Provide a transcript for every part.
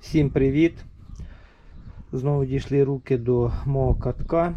Всім привіт! Знову дійшли руки до мого катка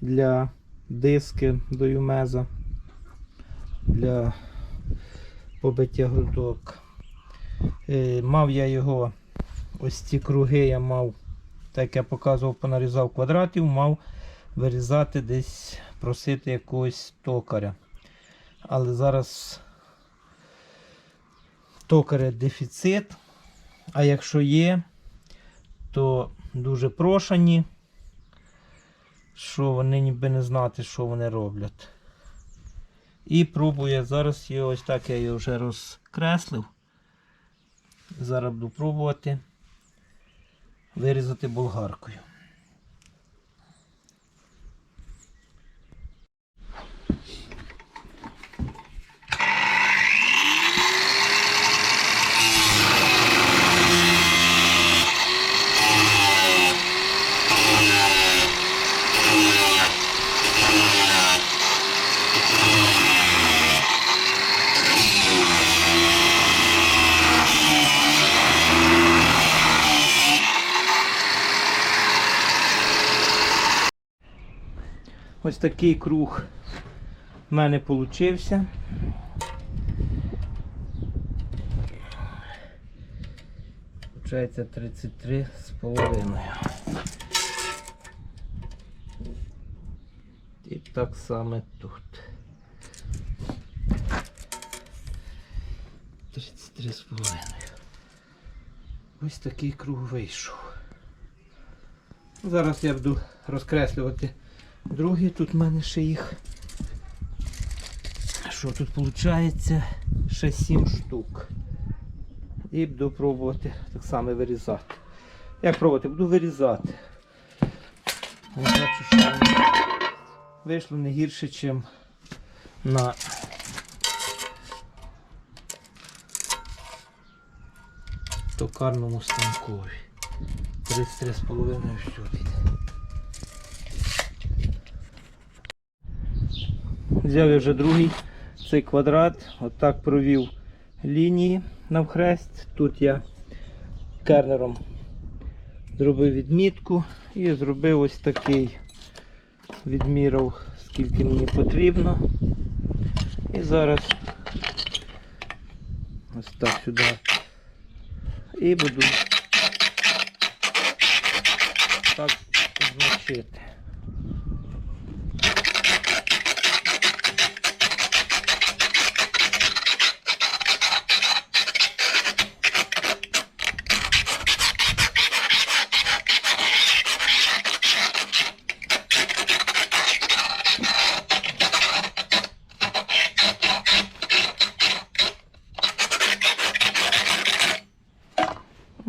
для диски до юмеза, для побиття грудок. Е, Мав я його, ось ці круги я мав, так я показував, понарізав квадратів, мав вирізати десь, просити якогось токаря. Але зараз токаря дефіцит. А якщо є, то дуже прошені, що вони ніби не знати, що вони роблять. І пробую зараз його ось так я його вже розкреслив. Зараз буду пробувати вирізати болгаркою. Ось такий круг в мене получився. Получається 33 з половиною. І так само тут. 33 з половиною. Ось такий круг вийшов. Зараз я буду розкреслювати Другі тут в мене ще їх. Що тут виходить? Ще 7 штук. І буду пробувати так само вирізати. Як пробувати? Буду вирізати. Бачу, що вийшло не гірше, ніж на токарному станкові. 33,5 все Взяв я вже другий цей квадрат, отак провів лінії навхрест. Тут я кернером зробив відмітку і зробив ось такий, відміряв, скільки мені потрібно. І зараз ось так сюди. І буду так значити.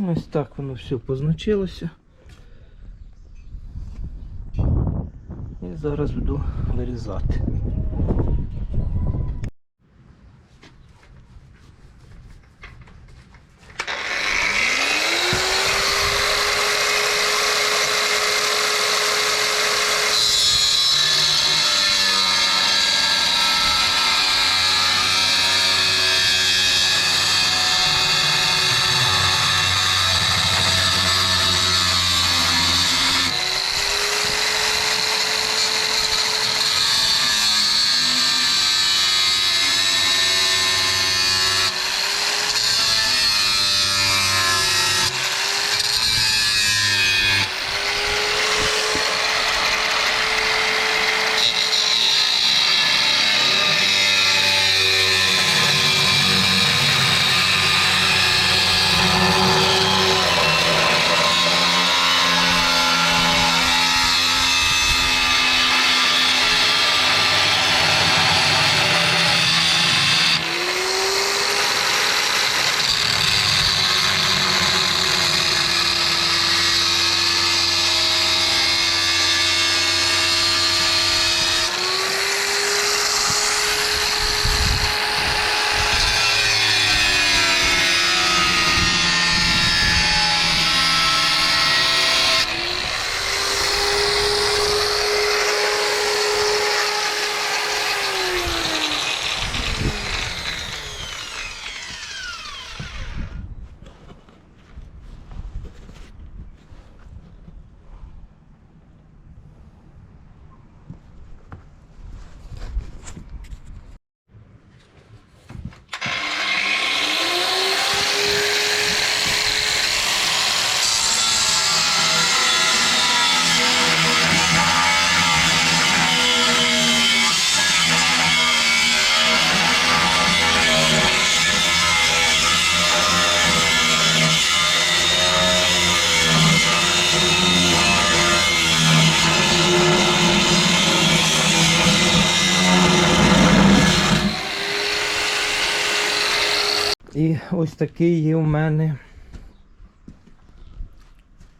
Ось так воно все позначилося. І зараз буду вирізати. І ось такий є у мене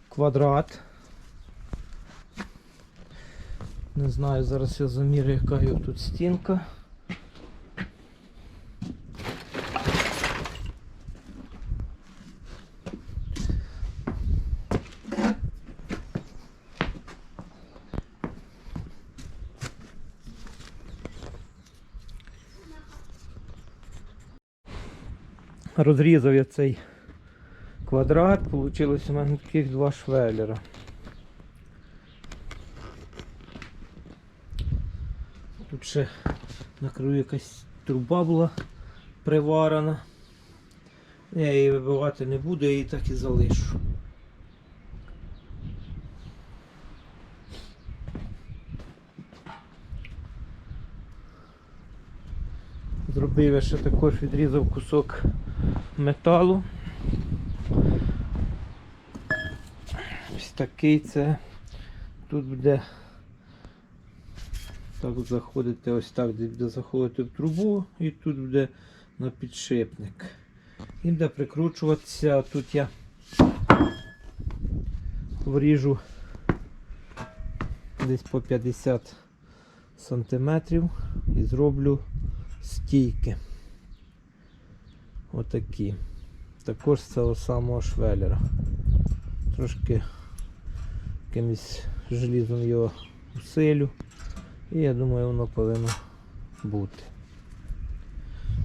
квадрат. Не знаю, зараз я замірю, яка його тут стінка. Розрізав я цей квадрат, вийшло у мене таких два швеллера. Тут ще на краю якась труба була приварена. Я її вибивати не буду, я її так і залишу. Зробив я ще також відрізав кусок металу. Ось такий це. Тут буде так заходити, ось так де буде заходити в трубу і тут буде на підшипник. І буде прикручуватися. Тут я вріжу десь по 50 сантиметрів і зроблю стійки. Отакі. Також з цього самого швеллера. Трошки якимось желізом його усилю. І я думаю, воно повинно бути.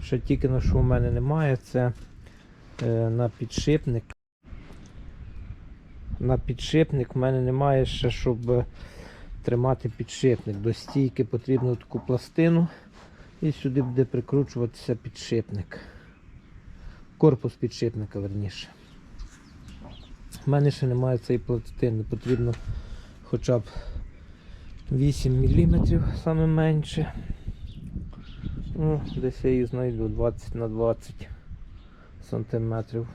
Ще тільки на що в мене немає, це е, на підшипник. На підшипник в мене немає ще, щоб е, тримати підшипник. До стійки потрібно таку пластину. І сюди буде прикручуватися підшипник. Корпус підшипника, верніше. У мене ще немає цієї пластини. Потрібно хоча б 8 мм саме менше. Ну, десь я її знайду 20 на 20 сантиметрів.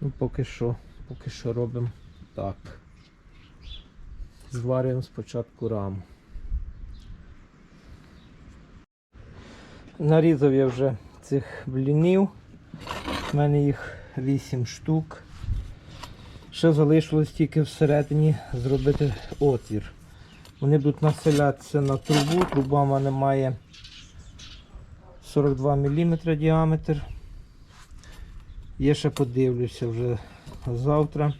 Ну, поки що, поки що робимо так. Зварюємо спочатку раму. Нарізав я вже цих блінів. У мене їх 8 штук. Ще залишилось тільки всередині зробити отвір. Вони будуть населятися на трубу. Труба в мене має 42 мм діаметр. Я ще подивлюся вже завтра.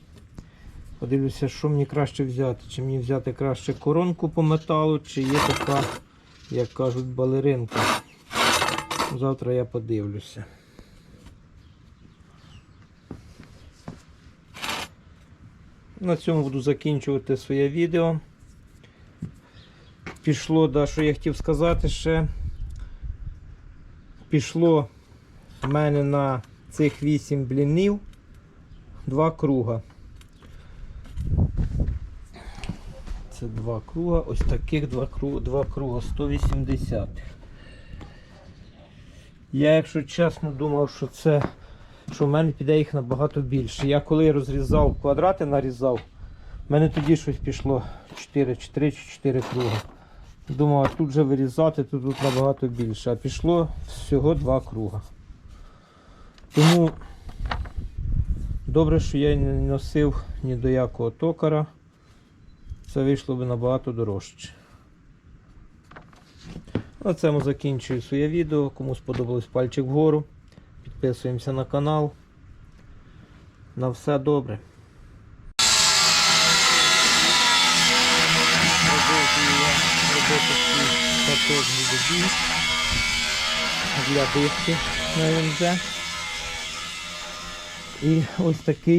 Подивлюся, що мені краще взяти. Чи мені взяти краще коронку по металу, чи є така, як кажуть, балеринка. Завтра я подивлюся. На цьому буду закінчувати своє відео. Пішло, да, що я хотів сказати ще. Пішло в мене на цих 8 блінів два круга. Це два круга, ось таких два круга, два круга 180. Я, якщо чесно, думав, що це що в мене піде їх набагато більше. Я коли розрізав квадрати, нарізав, в мене тоді щось пішло 4, 4 чи 4 круга. Думав, тут вже вирізати, то тут набагато більше. А пішло всього два круга. Тому добре, що я не носив ні до якого токара. Це вийшло би набагато дорожче. На цьому закінчую своє відео. Кому сподобалось пальчик вгору. Підписуємося на канал. На все добре. Продовжую я робити свій катодний добій для диски на МЗ. І ось такий